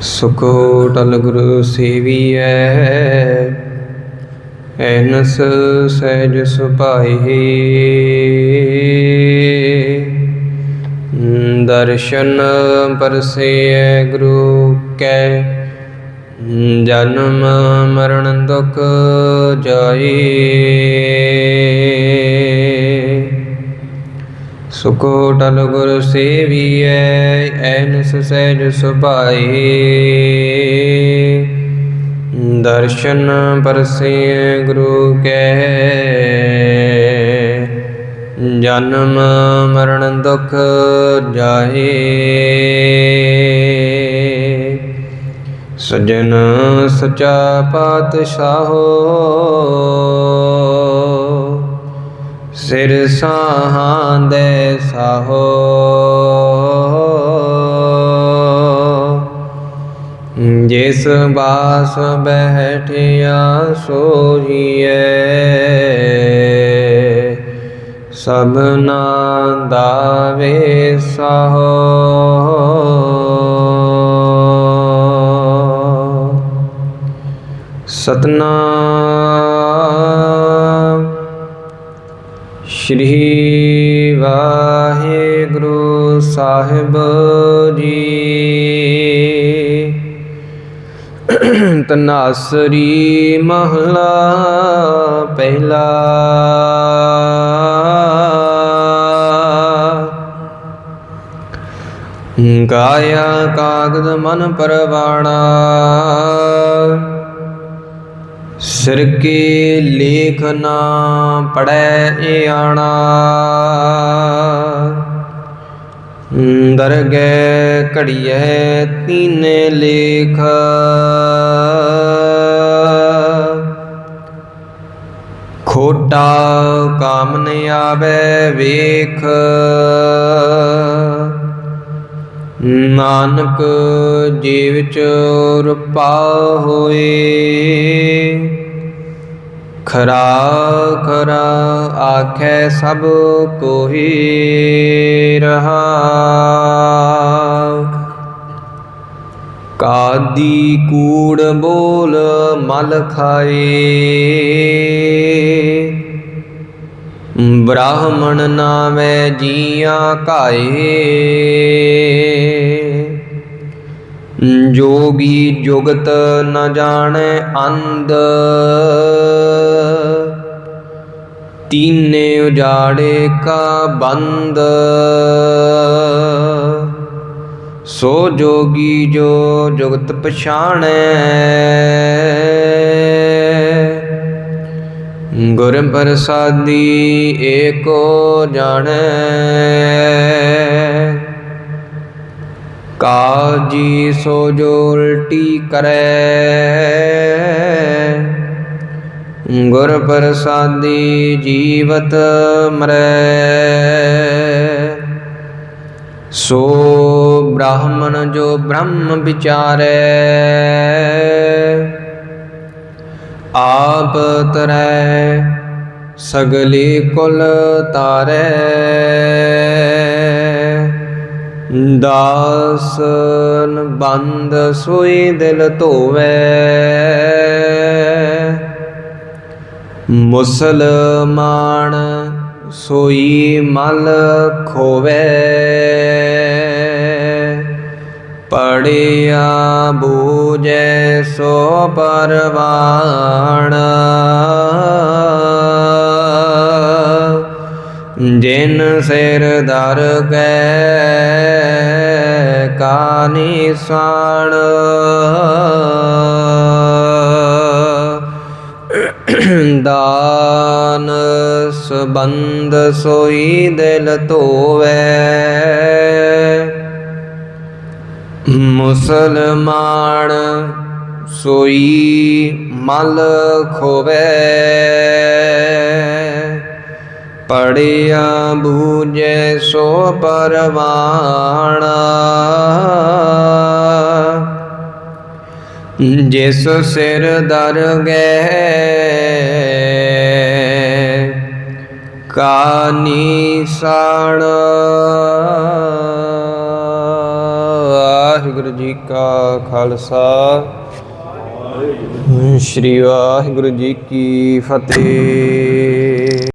ਸੁਖੋ ਟਲ ਗੁਰੂ ਸੇਵੀਐ ਐਨਸ ਸਹਿਜ ਸੁਭਾਈ ਦਰਸ਼ਨ ਪਰਸੇਐ ਗੁਰੂ ਕੈ ਜਨਮ ਮਰਨ ਦੁਖ ਜਾਈ। ਸੁਖੋ ਟਲ ਗੁਰ ਸੇਵੀਐ, ਐਨਸ ਸਹਿਜ ਸੁਭਾਈ। ਦਰਸ਼ਨ ਪਰਸੇ ਗੁਰੂ ਕੈ। ਜਨਮ ਮਰਨ ਦੁਖ ਜਾਏ ਸਜਨ ਸਚਾ ਪਾਤਸ਼ਾਹੋ। ਸਿਰ ਸਾਹਾਂ ਦੇ ਸਾਹੋ। ਜਿਸ ਬਾਸ ਬਹਿਠਿਆ ਸੋਹੀਏ ਸਭਨਾ ਦਾ ਵੇ ਸਾਹੋ। ਸਤਨਾਮ। ਸ਼੍ਰੀ ਵਾਹਿਗੁਰੂ ਸਾਹਿਬ ਜੀ। ਤਨਾਸਰੀ ਮਹਲਾ ਪਹਿਲਾ। ਗਾਇਆ ਕਾਗਦ ਮਨ ਪਰਵਾਣਾ। ਸਿਰ ਕੇ ਲੇਖ ਨਾ ਪੜੈ ਏ ਆਣਾ। ਦਰਗਹਿ ਘੜੀਐ ਤੀਨ ਲੇਖ। ਖੋਟਾ ਕਾਮ ਨ ਆਵੇ ਵੇਖ। ਨਾਨਕ ਜੀਵ ਚੋਰ ਪਾ ਹੋਏ। ਖਰਾ ਖਰਾ ਆਖੈ ਸਭ ਕੋਹੀ ਰਹਾ ਕਾਦੀ ਕੂੜ ਬੋਲ ਮਲ ਖਾਏ। ਬ੍ਰਾਹਮਣ ਨਾਮੈ ਜੀਆਂ ਕਾਏ ਜੋਗੀ ਜੁਗਤ ਨ ਜਾਣੈ ਅੰਧ। ਤੀਨੇ ਉਜਾੜੇ ਕਾ ਬੰਦ। ਸੋ ਜੋਗੀ ਜੋ ਜੁਗਤ ਪਛਾਣੈ। ਗੁਰ ਪ੍ਰਸਾਦੀ ਏਕੋ ਜਾਣੈ। ਕਾਜੀ ਸੋ ਜੋ ਉਲਟੀ ਕਰੈ। ਗੁਰ ਪ੍ਰਸਾਦੀ ਜੀਵਤ ਮਰੈ। ਸੋ ਬ੍ਰਾਹਮਣ ਜੋ ਬ੍ਰਹਮ ਵਿਚਾਰੈ, ਆਪ ਤਰੈ ਸਗਲੀ ਕੁਲ ਤਾਰੈ। ਦਾਸਨ ਬੰਦ ਸੋਈ ਦਿਲ ਧੋਵੈ। ਮੁਸਲਮਾਨ ਸੋਈ ਮਲ ਖੋਵੈ। ਪੜਿਆ ਬੂਝੈ ਸੋ ਪਰਵਾਣ। ਜਿਨ ਸਿਰ ਦਰ ਗੈ ਕਾ ਨਿਸ਼ਾਨ ਦਾਨ ਸਬੰਧ ਸੋਈ ਦਿਲ ਧੋਵੈ। ਮੁਸਲਮਾਨ ਸੋਈ ਮਲ ਖੋਵੈ। ਪੜਿਆ ਬੂਝੈ ਸੋ ਪਰਵਾਣਾ। ਜਿਸ ਸਿਰ ਦਰ ਗਏ ਕਾ ਨਿਸ਼ਾਨ ਵਾਹਿਗੁਰੂ ਜੀ ਕਾ ਖਾਲਸਾ ਸ੍ਰੀ ਵਾਹਿਗੁਰੂ ਜੀ ਕੀ ਫਤਿਹ।